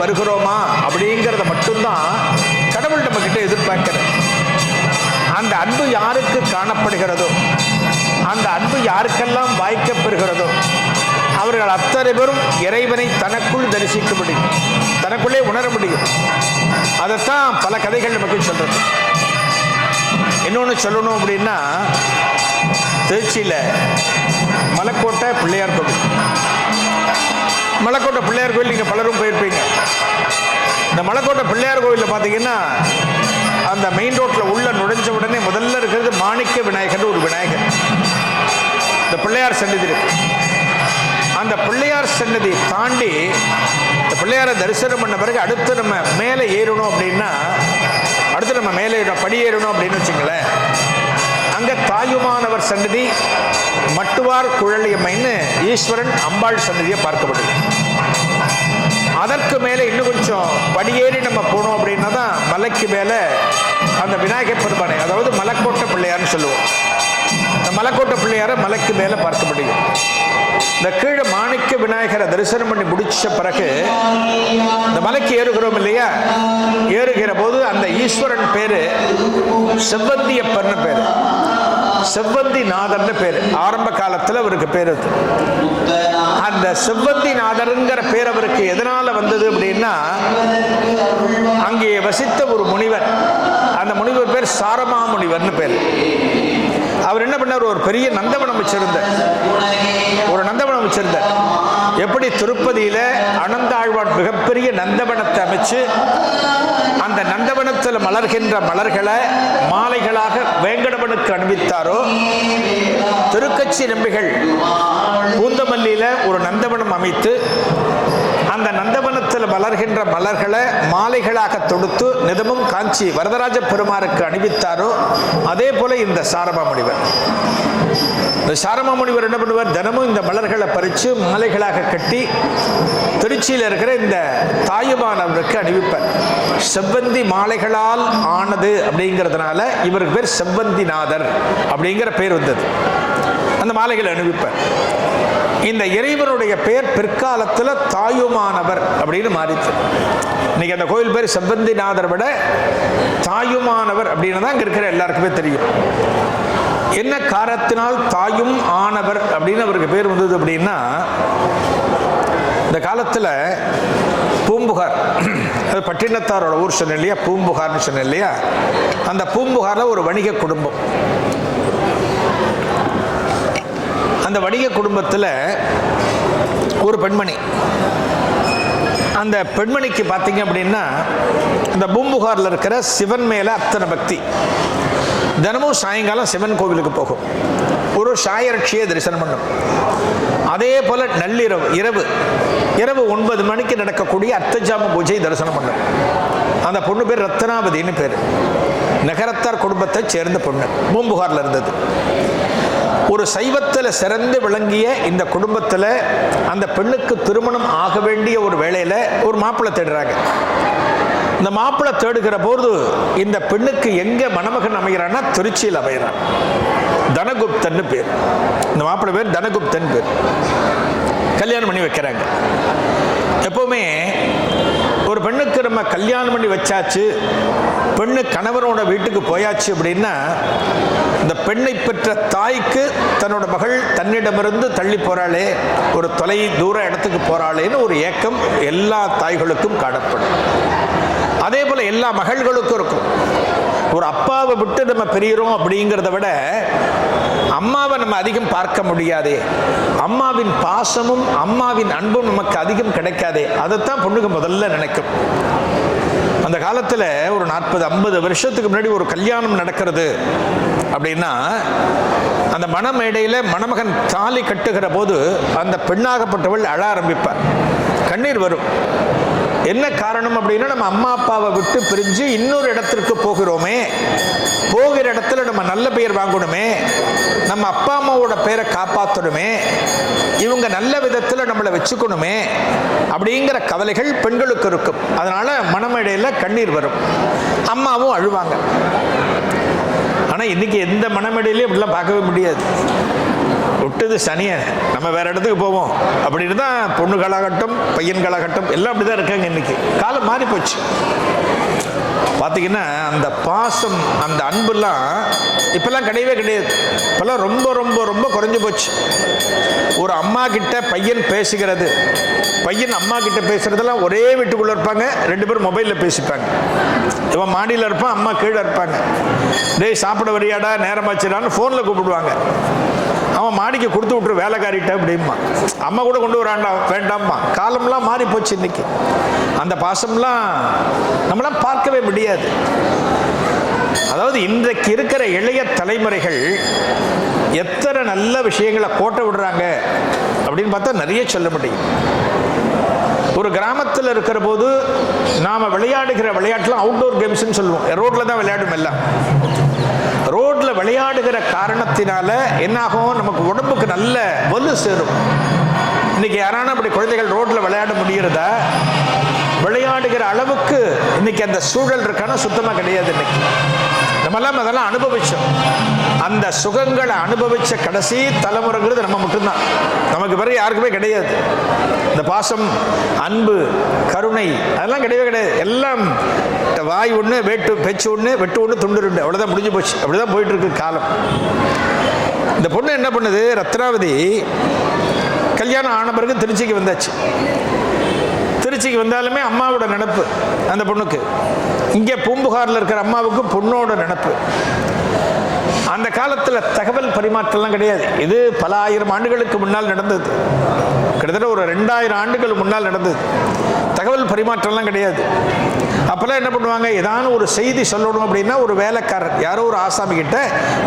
வருகிறோமா அப்படிங்கிறத மட்டும்தான் கடவுள் நம்ம கிட்ட எதிர்பார்க்கிறது. அந்த அன்பு யாருக்கு காணப்படுகிறதோ அந்த அன்பு யாருக்கெல்லாம் வாய்க்கப்பெறுகிறதோ அவர்கள் அத்தனை பேரும் இறைவனை தனக்குள் தரிசிக்க முடியும் தனக்குள்ளே உணர முடியும். அதைத்தான் பல கதைகள் நமக்கு சொல்றது. இன்னொன்று சொல்லணும் அப்படின்னா திருச்சியில் மலைக்கோட்டை பிள்ளையார் கோவில். மலைக்கோட்டை பிள்ளையார் கோயில் நீங்கள் பலரும் போயிருப்பீங்க. இந்த மலைக்கோட்டை பிள்ளையார் கோயிலில் பார்த்தீங்கன்னா அந்த மெயின் ரோட்டில் உள்ள நுழைஞ்ச உடனே முதல்ல இருக்கிறது மாணிக்க விநாயகர் ஒரு விநாயகர். இந்த பிள்ளையார் சன்னதி இருக்கு. அந்த பிள்ளையார் சன்னதி தாண்டி இந்த பிள்ளையாரை தரிசனம் பண்ண பிறகு அடுத்து நம்ம மேலே ஏறணும் அப்படின்னா அடுத்து நம்ம மேலே படி ஏறணும் அப்படின்னு வச்சுங்களேன். அங்கே தாயுமானவர் சன்னதி மட்டுவார் குழலியம்மைன்னு ஈஸ்வரன் அம்பாள் சன்னதியை பார்க்கப்படுது. அதற்கு மேலே இன்னும் கொஞ்சம் படியேறி நம்ம போனோம் அப்படின்னா தான் மலைக்கு மேலே அந்த விநாயகர் பெருமானை அதாவது மலைக்கோட்டை பிள்ளையார்னு சொல்லுவோம். இந்த மலைக்கோட்டை பிள்ளையாரை மலைக்கு மேலே பார்க்க முடியும். இந்த கீழே மாணிக்க விநாயகரை தரிசனம் பண்ணி முடிச்ச பிறகு இந்த மலைக்கு ஏறுகிறோம் இல்லையா? ஏறுகிற போது அந்த ஈஸ்வரன் பேரு செவ்வந்தியப்பர்னு பேரு. செவ்வந்தி நாதர்னு பேர். ஆரம்ப காலத்தில் அவருக்கு பேர் அது. அந்த செவ்வந்தி நாதருங்கிற பேர் அவருக்கு எதனால வந்தது அப்படின்னா அங்கே வசித்த ஒரு முனிவர். அந்த முனிவர் பேர் சாரமா முனிவர்னு பேர். அவர் என்ன பண்ணார்? ஒரு பெரிய நந்தவனம் வச்சிருந்தார். ஒரு நந்தவனம் வச்சிருந்தார். எப்படி திருப்பதியில் அனந்தாழ்வான் மிகப்பெரிய நந்தவனத்தை அமைச்சு அந்த நந்தவனத்தில் மலர்கின்ற மலர்களை மாலைகளாக வேங்கடவனுக்கு அணிவித்தாரோ திருக்கச்சி நம்பிகள் பூந்தமல்லியில் ஒரு நந்தவனம் அமைத்து நந்தவனத்தில் மலர்கின்ற மலர்களை மாலைகளாக தொடுத்து நிதமும் காஞ்சி வரதராஜ பெருமாருக்கு அணிவித்தாரோ அதே போல இந்த சாரமா முனிவர். இந்த சாரமா முனிவர் என்ன பண்ணுவார்? தினமும் இந்த மலர்களை பறித்து மாலைகளாக கட்டி திருச்சியில் இருக்கிற இந்த தாயுமானவருக்கு அணிவிப்பார். செவ்வந்தி மாலைகளால் ஆனது அப்படிங்கிறதுனால இவருக்கு பேர் செவ்வந்திநாதர் அப்படிங்கிற பேர் வந்தது. அந்த மாலைகளை அணிவிப்பார் இந்த இறைவனுடைய பெயர் பிற்காலத்தில் தாயுமானவர் அப்படின்னு மாறிச்சு. இன்னைக்கு அந்த கோயில் பேர் செவ்வந்திநாதர் விட தாயுமானவர் அப்படின்னு தான் இங்கே இருக்கிற எல்லாருக்குமே தெரியும். என்ன காரணத்தினால் தாயும் ஆனவர் அப்படின்னு அவருக்கு பேர் வந்தது அப்படின்னா இந்த காலத்தில் பூம்புகார் அது பட்டினத்தாரோட ஊர் சொன்னேன் இல்லையா? பூம்புகார்னு சொன்னேன் இல்லையா? அந்த பூம்புகாரில் ஒரு வணிக குடும்பம். அந்த வணிக குடும்பத்தில் ஒரு பெண்மணி. அந்த பெண்மணிக்கு பார்த்தீங்க அப்படின்னா இந்த பூம்புகாரில் இருக்கிற சிவன் மேலே அத்தனை பக்தி. தினமும் சாயங்காலம் சிவன் கோவிலுக்கு போகும். ஒரு சாயரட்சியை தரிசனம் பண்ணும். அதே போல் நள்ளிரவு இரவு. இரவு ஒன்பது மணிக்கு நடக்கக்கூடிய அர்த்தஜாம பூஜை தரிசனம் பண்ணும். அந்த பொண்ணு பேர் ரத்னாவதின்னு பேர். நகரத்தார் குடும்பத்தை சேர்ந்த பொண்ணு. பூம்புகாரில் இருந்தது. ஒரு சைவத்தில் சிறந்து விளங்கிய இந்த குடும்பத்தில் அந்த பெண்ணுக்கு திருமணம் ஆக வேண்டிய ஒரு வேளையில் ஒரு மாப்பிள்ளை தேடுறாங்க. இந்த மாப்பிள்ளை தேடுகிற போது இந்த பெண்ணுக்கு எங்க மணமகன் அமைகிறான்னா திருச்சியில் அமைகிறான் தனகுப்தன்னு பேர். இந்த மாப்பிள்ளை பேர் தனகுப்தன் பேர். கல்யாணம் பண்ணி வைக்கிறாங்க. எப்போவுமே ஒரு பெண்ணுக்கு நம்ம கல்யாணம் பண்ணி வச்சாச்சு பெண்ணு கணவனோட வீட்டுக்கு போயாச்சு அப்படின்னா இந்த பெண்ணை பெற்ற தாய்க்கு தன்னோட மகள் தன்னிடமிருந்து தள்ளி போகிறாளே ஒரு தொலை தூர இடத்துக்கு போகிறாளேன்னு ஒரு ஏக்கம் எல்லா தாய்களுக்கும் காணப்படும். அதே போல் எல்லா மகள்களுக்கும் இருக்கும். ஒரு அப்பாவை விட்டு நம்ம பெரியறோம் அப்படிங்கிறத விட அம்மாவை நம்ம அதிகம் பார்க்க முடியாதே. அம்மாவின் பாசமும் அம்மாவின் அன்பும் நமக்கு அதிகம் கிடைக்காதே. அதைத்தான் பொண்ணுங்க முதல்ல நினைக்கும். அந்த காலத்தில் ஒரு நாற்பது ஐம்பது வருஷத்துக்கு முன்னாடி ஒரு கல்யாணம் நடக்கிறது அப்படின்னா அந்த மணமேடையில் மணமகன் தாலி கட்டுகிற போது அந்த பெண்ணாகப்பட்டவள் அழ ஆரம்பிப்பார். கண்ணீர் வரும். என்ன காரணம் அப்படின்னா நம்ம அம்மா அப்பாவை விட்டு பிரிஞ்சு இன்னொரு இடத்திற்கு போகிறோமே. போகிற இடத்துல நம்ம நல்ல பெயர் வாங்கணுமே நம்ம அப்பா அம்மாவோட பேரை காப்பாற்றணுமே இவங்க நல்ல விதத்தில் நம்மளை வச்சுக்கணுமே அப்படிங்கிற கவலைகள் பெண்களுக்கு இருக்கும். அதனால மனமேடையில் கண்ணீர் வரும். அம்மாவும் அழுவாங்க. ஆனால் இன்னைக்கு எந்த மனமேடையிலையும் இப்படிலாம் பார்க்கவே முடியாது. விட்டது சனியை நம்ம வேற இடத்துக்கு போவோம் அப்படின்னு தான் பொண்ணுகளாகட்டும் பையன்களாகட்டும் எல்லாம் அப்படி தான் இருக்காங்க இன்றைக்கி காலம் மாறி போச்சு பார்த்தீங்கன்னா அந்த பாசம் அந்த அன்புலாம் இப்போல்லாம் கிடையவே கிடையாது. இப்போல்லாம் ரொம்ப ரொம்ப ரொம்ப குறைஞ்சி போச்சு. ஒரு அம்மா கிட்ட பையன் பேசுகிறது. பையன் அம்மா கிட்ட பேசுகிறதெல்லாம் ஒரே வீட்டுக்குள்ளே இருப்பாங்க. ரெண்டு பேரும் மொபைலில் பேசிப்பாங்க. இவன் மாடியில் இருப்பான் அம்மா கீழே இருப்பாங்க. டேய் சாப்பிட வரியாடா? நேரமாச்சுடான்னு ஃபோனில் கூப்பிடுவாங்க. அவன் மாடிக்கு கொடுத்து விட்டுரு வேலைக்காரிட்ட அப்படிம்மா. அம்மா கூட கொண்டு வராண்டா வேண்டாம்மா. காலம்லாம் மாறி போச்சு இன்னைக்கு. அந்த பாசம்லாம் நம்மளாம் பார்க்கவே முடியாது. அதாவது இன்றைக்கு இருக்கிற இளைய தலைமுறைகள் எத்தனை நல்ல விஷயங்களை கோட்டை விடுறாங்க அப்படின்னு பார்த்தா நிறைய சொல்ல முடியும். ஒரு கிராமத்தில் இருக்கிற போது நாம் விளையாடுகிற விளையாட்டுலாம் அவுட்டோர் கேம்ஸ்னு சொல்லுவோம். ரோட்டில் தான் விளையாடும் எல்லாம். ரோட்ல விளையாடுகிற காரணத்தினால என்னாகும்? நமக்கு உடம்புக்கு நல்ல வலு சேரும். இன்னைக்கு யாரான அப்படி குழந்தைகள் ரோட்ல விளையாட முடிகிறதா? விளையாடுகிற அளவுக்கு இன்னைக்கு அந்த சூழல் இருக்கான சுத்தமாக கிடையாது இன்னைக்கு. நம்மெல்லாம் அதெல்லாம் அனுபவிச்சோம். அந்த சுகங்களை அனுபவிச்ச கடைசி தலைமுறைங்கிறது நம்ம மட்டும்தான். நமக்கு பிறகு யாருக்குமே கிடையாது. இந்த பாசம் அன்பு கருணை அதெல்லாம் கிடையவே கிடையாது. எல்லாம் வாய் ஒன்று வேட்டு பேச்சு ஒன்று வெட்டு ஒன்று துண்டு ரெண்டு அவ்வளோதான் முடிஞ்சு போச்சு. அப்படிதான் போயிட்டு இருக்கு காலம். இந்த பொண்ணு என்ன பண்ணுது? ரத்னாவதி கல்யாணம் ஆன பிறகு திருச்சிக்கு வந்தாச்சு. திருச்சிக்கு வந்தாலுமே அம்மாவோட நினப்பு அந்த பொண்ணுக்கு. இங்கே பூம்புகாரில் இருக்கிற அம்மாவுக்கு பொண்ணோட நினப்பு. அந்த காலத்தில் தகவல் பரிமாற்றம்லாம் கிடையாது. இது பல ஆயிரம் ஆண்டுகளுக்கு முன்னால் நடந்தது. கிட்டத்தட்ட ஒரு ரெண்டாயிரம் ஆண்டுகள் முன்னால் நடந்தது. தகவல் பரிமாற்றம்லாம் கிடையாது. அப்போல்லாம் என்ன பண்ணுவாங்க? ஏதான ஒரு செய்தி சொல்லணும் அப்படின்னா ஒரு வேலைக்காரர் யாரோ ஒரு ஆசாமிகிட்ட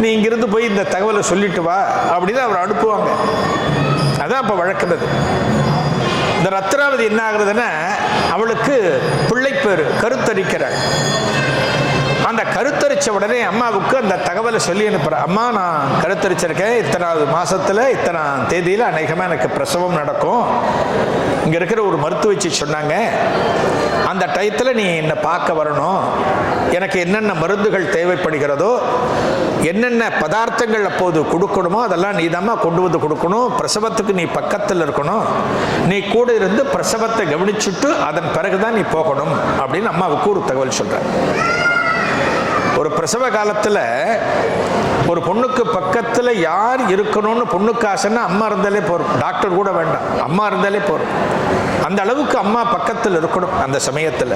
நீ இங்கிருந்து போய் இந்த தகவலை சொல்லிட்டு வா அப்படின்னு அவர் அனுப்புவாங்க. அதான் அப்போ வழக்கினது இந்த ரத்ராவதி என்ன ஆகுறதுன்னா அவளுக்கு பிள்ளைப்பேர் கருத்தரிக்கிறாள். அந்த கருத்தரிச்ச உடனே அம்மாவுக்கு அந்த தகவலை சொல்லி அனுப்புகிறேன் அம்மா நான் கருத்தரிச்சிருக்கேன். இத்தனாவது மாசத்துல இத்தனை தேதியில் அநேகமாக எனக்கு பிரசவம் நடக்கும். இங்கே இருக்கிற ஒரு மருத்துவச்சி சொன்னாங்க அந்த டயத்தில் நீ என்னை பார்க்க வரணும். எனக்கு என்னென்ன மருந்துகள் தேவைப்படுகிறதோ என்னென்ன பதார்த்தங்கள் அப்போது கொடுக்கணுமோ அதெல்லாம் நீ கொண்டு வந்து கொடுக்கணும். பிரசவத்துக்கு நீ பக்கத்தில் இருக்கணும். நீ கூட இருந்து பிரசவத்தை கவனிச்சுட்டு அதன் பிறகு தான் நீ போகணும் அப்படின்னு அம்மாவுக்கு ஒரு தகவல் சொல்கிறேன் ஒரு பிரசவ காலத்தில் ஒரு பொண்ணுக்கு பக்கத்தில் யார் இருக்கணும்னு பொண்ணுக்கு ஆசைன்னா அம்மா இருந்தாலே போகிறோம் டாக்டர் கூட வேண்டாம். அம்மா இருந்தாலே போகிறோம் அந்த அளவுக்கு அம்மா பக்கத்தில் இருக்கணும் அந்த சமயத்தில்.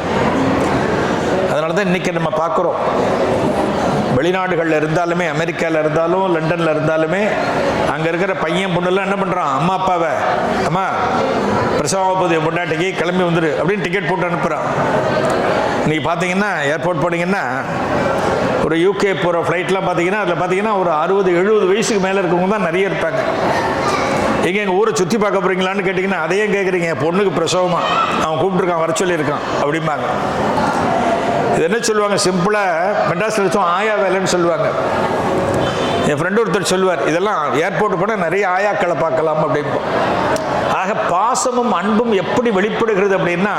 அதனால தான் இன்னைக்கு நம்ம பார்க்குறோம். வெளிநாடுகளில் இருந்தாலுமே அமெரிக்காவில் இருந்தாலும் லண்டனில் இருந்தாலுமே அங்கே இருக்கிற பையன் பொண்ணுலாம் என்ன பண்ணுறான் அம்மா அப்பாவை அம்மா பிரசவாபதி பொண்டாட்டிக்கு கிளம்பி வந்துரு அப்படின்னு டிக்கெட் போட்டு அனுப்புகிறான் நீங்கள் பார்த்தீங்கன்னா ஏர்போர்ட் போனீங்கன்னா ஒரு யூகே போகிற ஃப்ளைட்லாம் பார்த்தீங்கன்னா அதில் பார்த்தீங்கன்னா ஒரு அறுபது எழுபது வயசுக்கு மேலே இருக்கவங்க தான் நிறைய இருப்பாங்க. எங்கே எங்கள் ஊரை சுற்றி பார்க்க போகிறீங்களான்னு கேட்டிங்கன்னா அதையே கேட்குறீங்க பொண்ணுக்கு பிரசவமாக அவன் கூப்பிட்டுருக்கான் வர சொல்லியிருக்கான் அப்படிம்பாங்க. இது என்ன சொல்லுவாங்க? சிம்பிளாக மெட்ராஸில் வச்சோம் ஆயா வேலைன்னு சொல்லுவாங்க. என் ஃப்ரெண்டு ஒருத்தர் சொல்லுவார் இதெல்லாம் ஏர்போர்ட் போனால் நிறைய ஆயாக்களை பார்க்கலாம் அப்படிம்போம் ஆக பாசமும் அன்பும் எப்படி வெளிப்படுகிறது அப்படின்னா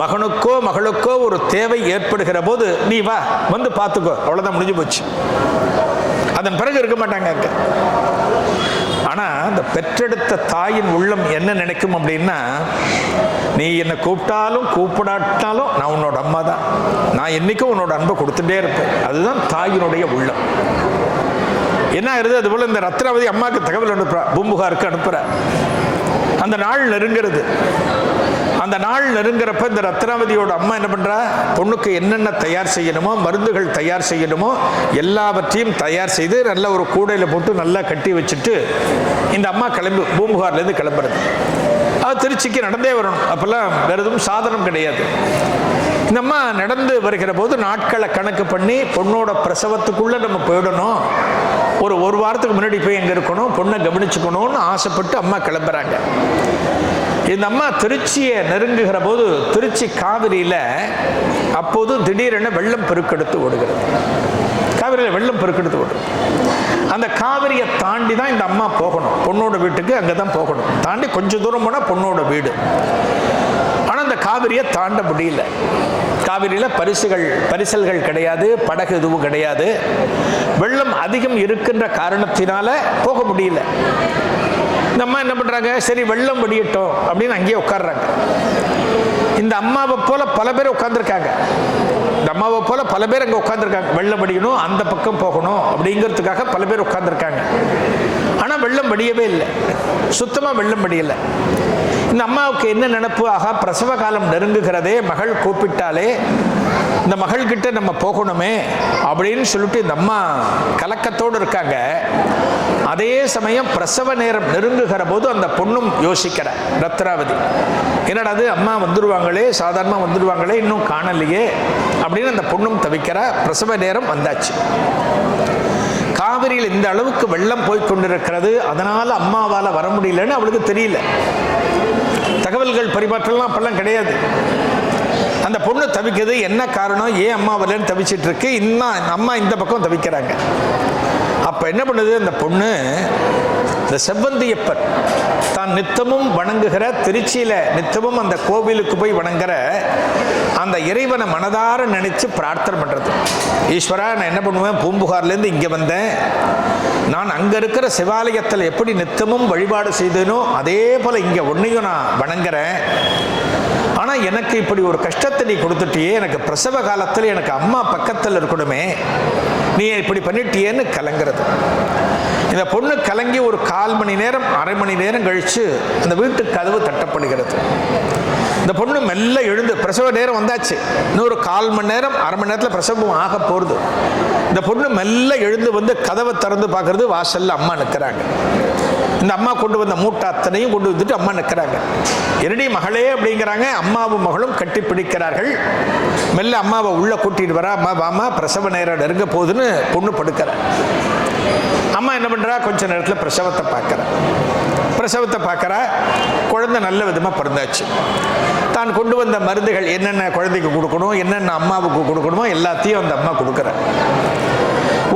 மகனுக்கோ மகளுக்கோ ஒரு தேவை ஏற்படுகிற போது நீ வா வந்து பார்த்துக்கோ. அவ்வளோதான் முடிஞ்சு போச்சு. அதன் பிறகு இருக்க மாட்டாங்க அங்கே. ஆனால் இந்த பெற்றெடுத்த தாயின் உள்ளம் என்ன நினைக்கும் அப்படின்னா நீ என்னை கூப்பிட்டாலும் கூப்பிடாட்டாலும் நான் உன்னோட அம்மா தான் நான் என்னைக்கும் உன்னோட அன்பை கொடுத்துட்டே இருப்பேன். அதுதான் தாயினுடைய உள்ளம். என்ன ஆகுது அதுபோல் இந்த ரத்னாவதி அம்மாவுக்கு தகவல் அனுப்புகிறா பூம்புகாருக்கு அனுப்புற. அந்த நாள் நெருங்கிறது. அந்த நாள் நெருங்குறப்ப இந்த ரத்னாவதியோட அம்மா என்ன பண்றா? பொண்ணுக்கு என்னென்ன தயார் செய்யணுமோ மருந்துகள் தயார் செய்யணுமோ எல்லாவற்றையும் தயார் செய்து நல்ல ஒரு கூடையில் போட்டு நல்லா கட்டி வச்சுட்டு இந்த அம்மா கிளம்பி பூம்புகார்லேருந்து கிளம்புறது. அது திருச்சிக்கு நடந்தே வரணும். அப்போல்லாம் வேறு எதுவும் சாதனம் கிடையாது. இந்த அம்மா நடந்து வருகிற போது நாட்களை கணக்கு பண்ணி பொண்ணோட பிரசவத்துக்குள்ள நம்ம போயிடணும். ஒரு ஒரு வாரத்துக்கு முன்னாடி போய் எங்கே இருக்கணும். பொண்ணை கவனிச்சுக்கணும்னு ஆசைப்பட்டு அம்மா கிளம்புறாங்க. இந்த அம்மா திருச்சியை நெருங்குகிற போது திருச்சி காவிரியில் அப்போது திடீரென வெள்ளம் பெருக்கெடுத்து ஓடுகிறது. காவிரியில் வெள்ளம் பெருக்கெடுத்து ஓடுது அந்த காவிரியை தாண்டி தான் இந்த அம்மா போகணும். பொண்ணோட வீட்டுக்கு அங்கே தான் போகணும். தாண்டி கொஞ்சம் தூரம் போனால் பொண்ணோட வீடு. ஆனால் அந்த காவிரியை தாண்ட முடியல. காவிரியில் பரிசுகள் பரிசல்கள் கிடையாது படகு எதுவும் கிடையாது. வெள்ளம் அதிகம் இருக்கின்ற காரணத்தினால போக முடியல. இந்த அம்மா என்ன பண்ணுறாங்க சரி வெள்ளம் வடியட்டும் அப்படின்னு அங்கேயே உட்காடுறாங்க இந்த அம்மாவை போல பல பேர் உட்காந்துருக்காங்க இந்த அம்மாவை போல பல பேர் அங்கே உட்காந்துருக்காங்க வெள்ளம் வடியணும் அந்த பக்கம் போகணும் அப்படிங்கிறதுக்காக பல பேர் உட்காந்துருக்காங்க ஆனால் வெள்ளம் வடியவே இல்லை. சுத்தமாக வெள்ளம் வடியலை. இந்த அம்மாவுக்கு என்ன நினப்பு? ஆகா பிரசவ காலம் நெருங்குகிறதே மகள் கூப்பிட்டாலே இந்த மகள்கிட்ட நம்ம போகணுமே அப்படின்னு சொல்லிட்டு இந்த அம்மா கலக்கத்தோடு இருக்காங்க. அதே சமயம் பிரசவ நேரம் நெருங்குகிற போது அந்த பொண்ணும் யோசிக்கிற ரத்ராவதி என்னடாது அம்மா வந்துடுவாங்களே சாதாரணமாக வந்துடுவாங்களே இன்னும் காணலையே அப்படின்னு அந்த பொண்ணும் தவிக்கிற பிரசவ நேரம் வந்தாச்சு. காவிரியில் இந்த அளவுக்கு வெள்ளம் போய் கொண்டிருக்கிறது அதனால் அம்மாவால் வர முடியலன்னு அவளுக்கு தெரியல. தகவல்கள் பரிமாற்றம்லாம் அப்பெல்லாம் கிடையாது. அந்த பொண்ணு தவிக்கிறது என்ன காரணம் ஏன் அம்மா வரலன்னு தவிச்சிட்டு இருக்கு இன்னும் அம்மா இந்த பக்கம் தவிக்கிறாங்க. அப்போ என்ன பண்ணுது? அந்த பொண்ணு இந்த செவ்வந்தியப்பர் தான் நித்தமும் வணங்குகிற திருச்சியில் நித்தமும் அந்த கோவிலுக்கு போய் வணங்குற அந்த இறைவனை மனதார நினைச்சு பிரார்த்தனை பண்ணுறது ஈஸ்வரா நான் என்ன பண்ணுவேன்? பூம்புகார்லேருந்து இங்கே வந்தேன். நான் அங்கே இருக்கிற சிவாலயத்தில் எப்படி நித்தமும் வழிபாடு செய்தேனோ அதே போல் இங்கே ஒன்றையும் நான் வணங்குறேன். ஆனால் எனக்கு இப்படி ஒரு கஷ்டத்தை நீ கொடுத்துட்டியே எனக்கு பிரசவ காலத்தில் எனக்கு அம்மா பக்கத்தில் இருக்கணுமே. நீ இப்படி பண்ணிட்டியேன்னு கலங்கிறது. இந்த பொண்ணு கலங்கி ஒரு கால் மணி நேரம் அரை மணி நேரம் கழித்து அந்த வீட்டு கதவு தட்டப்படுகிறது. இந்த பொண்ணு மெல்ல எழுந்து பிரசவ நேரம் வந்தாச்சு. இன்னொரு கால் மணி நேரம் அரை மணி நேரத்தில் பிரசவம் ஆக போகிறது இந்த பொண்ணு மெல்ல எழுந்து வந்து கதவை திறந்து பார்க்கறது வாசல்ல அம்மா நிற்கிறாங்க இந்த அம்மா கொண்டு வந்த மூட்டை அத்தனையும் கொண்டு வந்துட்டு அம்மா நிற்கிறாங்க. என்னடி மகளே அப்படிங்கிறாங்க. அம்மாவும் மகளும் கட்டி பிடிக்கிறார்கள். மெல்ல அம்மாவை உள்ள கூட்டிட்டு வரா. அம்மா வாமா பிரசவ நேரம் நெருங்க போகுதுன்னு பொண்ணு படுக்கிற. அம்மா என்ன பண்றா? கொஞ்ச நேரத்தில் பிரசவத்தை பார்க்கறா. பிரசவத்தை பார்க்கறா. குழந்தை நல்ல விதமாக பிறந்தாச்சு. தான் கொண்டு வந்த மருந்துகள் என்னென்ன குழந்தைக்கு கொடுக்கணும் என்னென்ன அம்மாவுக்கு கொடுக்கணுமோ எல்லாத்தையும் அந்த அம்மா கொடுக்குறேன்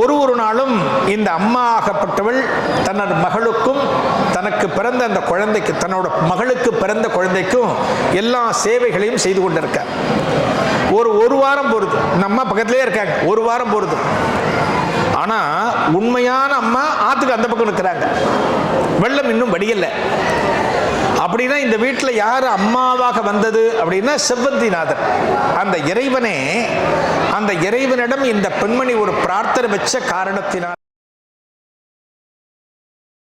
ஒரு ஒரு நாளும் இந்த அம்மா ஆகப்பட்டவள் தனது மகளுக்கும் தனக்கு பிறந்த அந்த குழந்தைக்கு தன்னோட மகளுக்கு பிறந்த குழந்தைக்கும் எல்லா சேவைகளையும் செய்து கொண்டிருக்க. ஒரு ஒரு வாரம் போகிறது இந்த அம்மா பக்கத்திலே இருக்காங்க. ஒரு வாரம் போகிறது ஆனால் உண்மையான அம்மா ஆற்றுக்கு அந்த பக்கம் இருக்கிறாங்க வெள்ளம் இன்னும் வடியலை. அப்படின்னா இந்த வீட்டில் யார் அம்மாவாக வந்தது அப்படின்னா செவ்வந்திநாதன். அந்த இறைவனே அந்த இறைவனிடம் இந்த பெண்மணி ஒரு பிரார்த்தனை வச்ச காரணத்தினால்